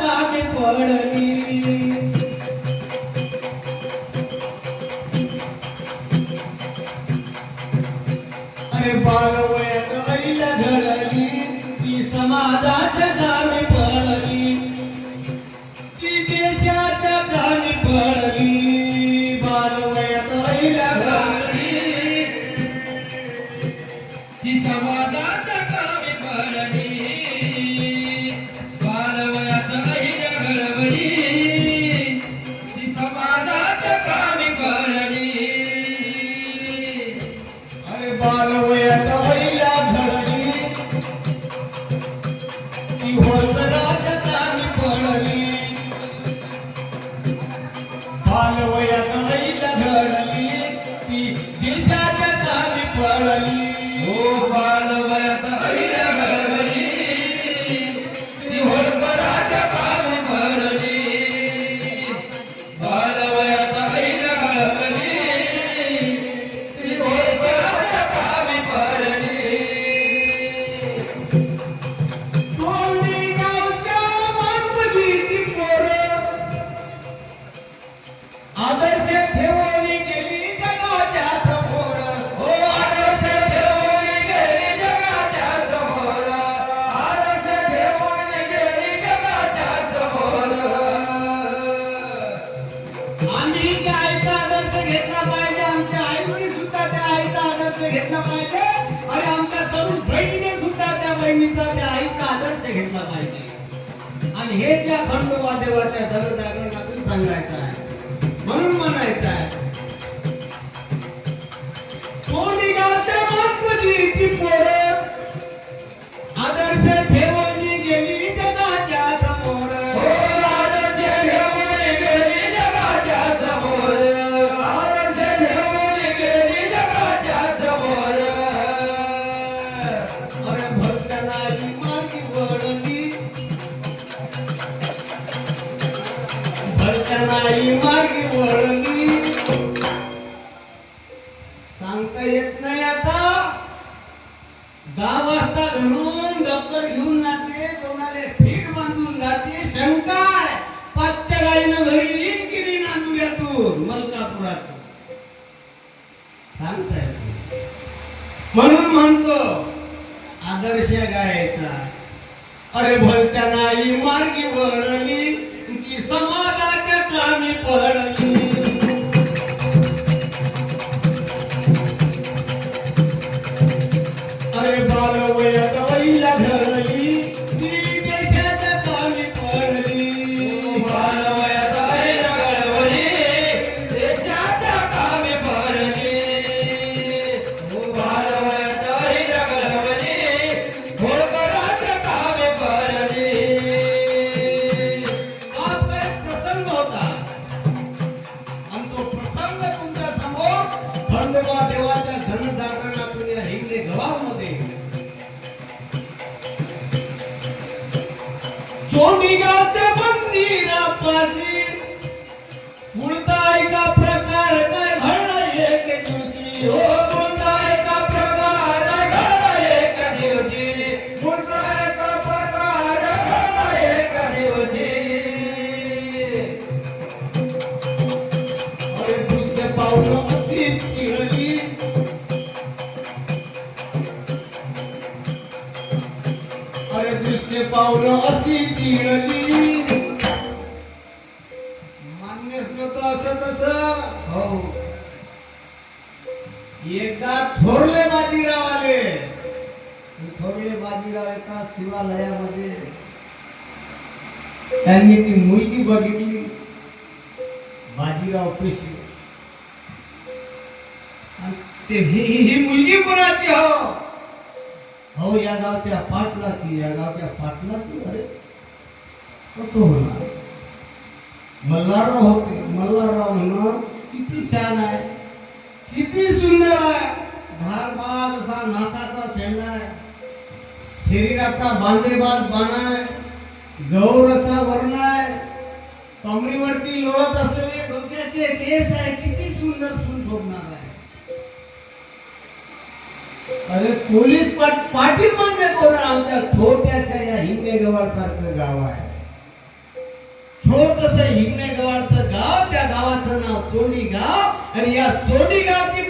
कामी पडली. अरे बालवयात आईला घडली ती समाजाच्या कामी पडली. ती देशाच्या कामी पडली. बालवयात आईला घडली ती समाजाच्या कामी पडली. आम्ही त्या आईचा आदर्श घेतला पाहिजे. आमच्या आईने सुद्धा त्या आईचा आदर्श घेतला पाहिजे. आणि आमच्या तरुण बहिणीने सुद्धा त्या बहिणीचा त्या आईचा आदर्श घेतला पाहिजे. आणि हे त्या खंडोबा देवाच्या जनजागरणातून सांगायचं आहे. म्हणून म्हणायचं आहे कोणी गावच्या ती पोरं मागे मागे वळली. सांगता येत नाही आता. दहा वाजता घरून दप्तर घेऊन जाते कोणाला फीट बांधून जाते. शंका पाचच्या गाडीनं घरी येईन की नाही नांदुऱ्यातून? मलकापुरातून. सांगता येत म्हणून म्हणतो आदर्श गायचा. अरे भलत्या नाही मार्गी वळली की समाजाच्या कामी पडली अरे बाल वयात घडली ती खंडोबा देवाच्या धनजागरणातून या हिंगणे गावामध्ये. सोनीगावच्या मंदिरापाशी पुढचा एका प्रकार काय घडला एक दिवशी. हो पुढचा एका प्रकार घडला एक दिवशी. पुढचा एका प्रकार घडला एक दिवशी. अरे पावलं अशी नव्हतं असं हो. एकदा थोरले बाजीराव आले थोरले बाजीराव एका शिवालयामध्ये त्यांनी ती मुलगी बघितली. बाजीराव पेशवे. ते ही ही- ही मुलगी कोणाची हो? हो या गावच्या पाटलाची या गावच्या पाटलाची अरे. कसं होणार. मल्हारराव होते. मल्हारराव म्हणणार किती छान आहे. किती सुंदर आहे. धारबाद असा नाथाचा शेंडा आहे. शरीराचा बांधेबाज बाणा आहे. गौरचा वर्ण आहे. कमरीवरती लोळत असलेले डोक्याचे केस आहे. किती सुंदर सून शोभणार आहे. अरे पोलीस पाटील म्हणजे कोण? आमच्या छोट्याशा या हिंगे सारखं गाव आहे. छोटस हिंगणे गवारचं गाव त्या गावाचं नाव चोडी गाव आणि या चोडी गावची